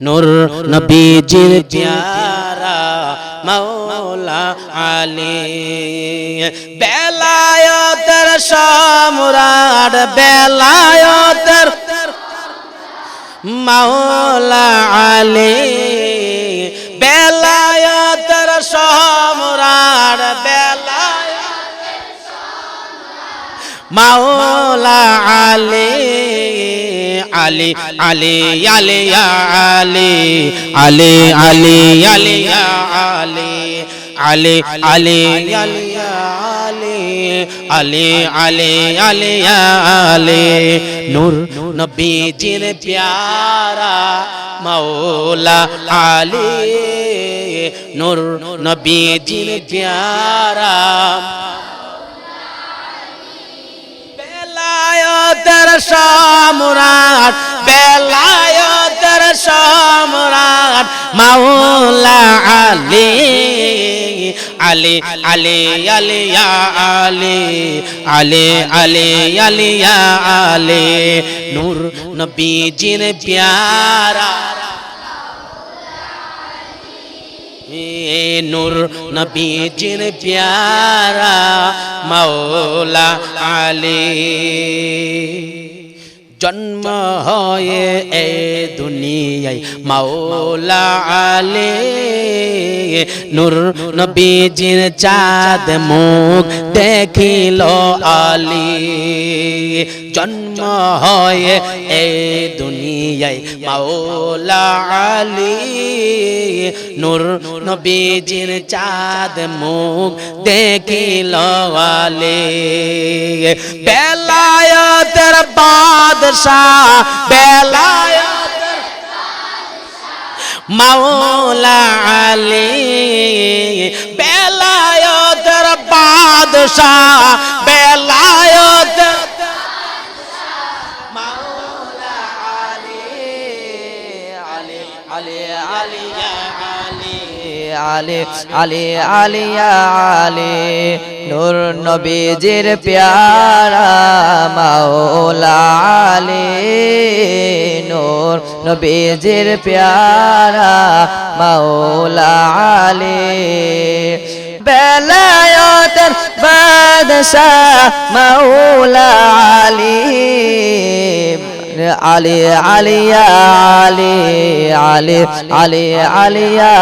নূর নবীজির প্যারা মৌলা আলী। বেলায়তের সম্রাট, বেলায়তের মৌলা আলী। বেলায়তের সম্রাট বেলায় মাওলা আলী। আলী আলী আলী ইয়া আলী আলী আলী আলী ইয়া আলী আলী আলী আলী ইয়া আলী আলী আলী আলী ইয়া নূর নবীজির প্যারা মাওলা আলী নূর নবীজির প্যারা বেলায়তের সম্রাট বেলায়তের সম্রাট মাওলা আলী আলী আলী আলিয়া ইয়া আলী আলী আলী আলিয়া ইয়া আলী নূর নবীজির প্যারা নূর নবীজির প্যারা মাওলা আলী। জন্ম হয়ে এ দুনিয়ায় মাওলা আলী। নূর নবীজির চাঁদ মুখ দেখিল আলী। জন্ম হয়ে এ দুনিয়ায় মাওলা আলী। নূর নবীজির চাঁদ মুখ দেখিল আলী। বেলায়তের বাদশাহ বেলায়তের মাওলা আলী বেলায়তের বাদশাহ বেলায়তের মাওলা আলী আলী আলী আলী আলী নূর নবীজির প্যারা মাওলা আলী নূর নবীজির প্যারা মাওলা আলী। বেলায়তের বাদশাহ মাওলা আলী আলী আলিয়া আলী আলী আলী আলিয়া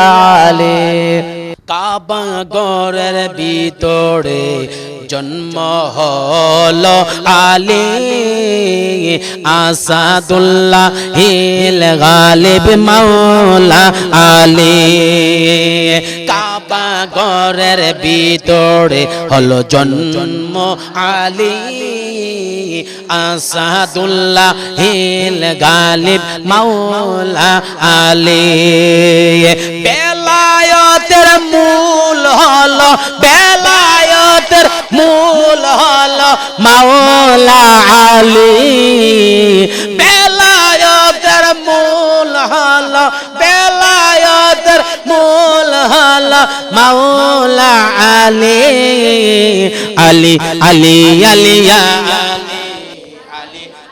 আলী। কাবা গরের ভিতরে জন্ম হল আলী আসাদুল্লাহ হিল গালিব মাওলা আলী। কাবা গরের ভিতরে হলো জন্ম আলী আসাদুল্লাহ হিল গালিব মাওলা আলী। বেলায়তের মূল হলো, বেলায়তের মূল হলো মাওলা আলী। বেলায়তের মূল হলো, বেলায়তের মূল হলো মাওলা আলী। আলী আলী আলিয়া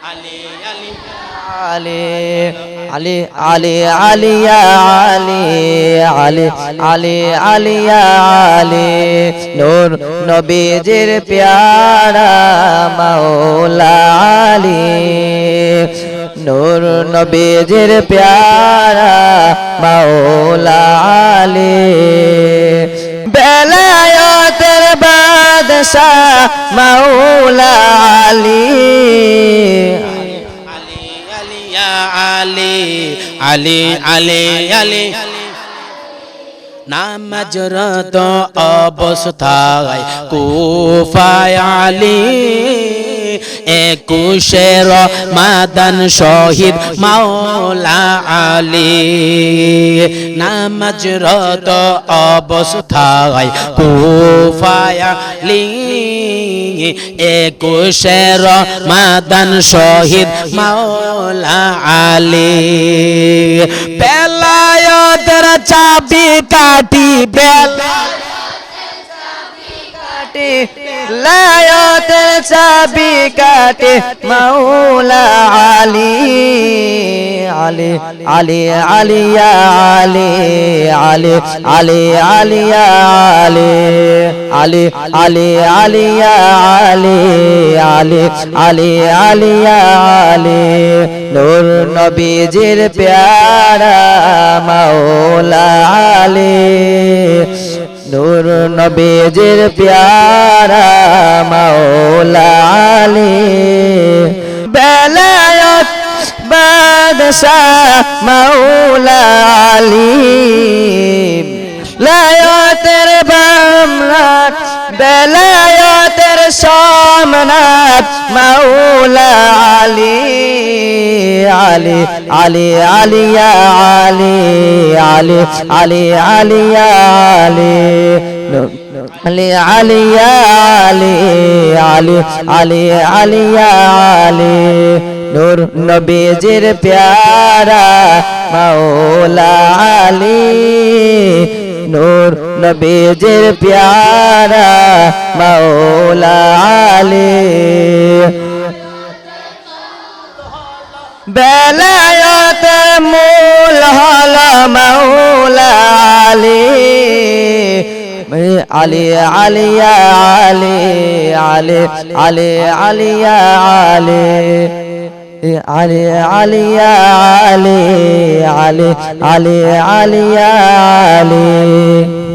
আলী আলী আলী। আলিয়া আলী আলী আলী আলিয়া আলী, নূর নবীজির প্যারা মাওলা আলী, নূর নবীজির প্যারা মাওলা আলী। বেলায়তের বাদশাহ মাওলা আলী। আলী আলী আলী আলী নামাজরত অবস্থায় কুফায় আলী একুশের মাদান শহীদ মাওলা আলী। নামাজরত অবস্থায় কুফায় আলী একুশের মাদান শহীদ মাওলা আলী। চাবি কাটি বেলা কাটি লায়তের চাবি কাটে মাওলা আলী আলী আলী আলিয়া আলী আলী আলী আলিয়া আলী আলী আলী আলিয়া আলী আলী আলী আলিয়া আলী। নূর নবীজির প্যারা মাওলা আলী। নূর নবীজির প্যারা মাওলা আলী। বেলায়ত বাদশাহ মাওলা আলী। লায়তের বামনাথ বেলায়তের সামনাথ মাওলা আলী আলী আলী আলিয়া আলী আলী আলী আলিয়া আলী আলী আলিয়া আলী আলী আলী আলিয়া আলী নূর নবীজির প্যারা মাওলা আলী নূর নবীজির প্যারা মাওলা আলী। বেলায়ত মূল হল মাওলা আলী। আলী আলিয়া আলী আলী আলী আলিয়া আলী। আলী আলিয়া আলী আলী আলী আলিয়া আলী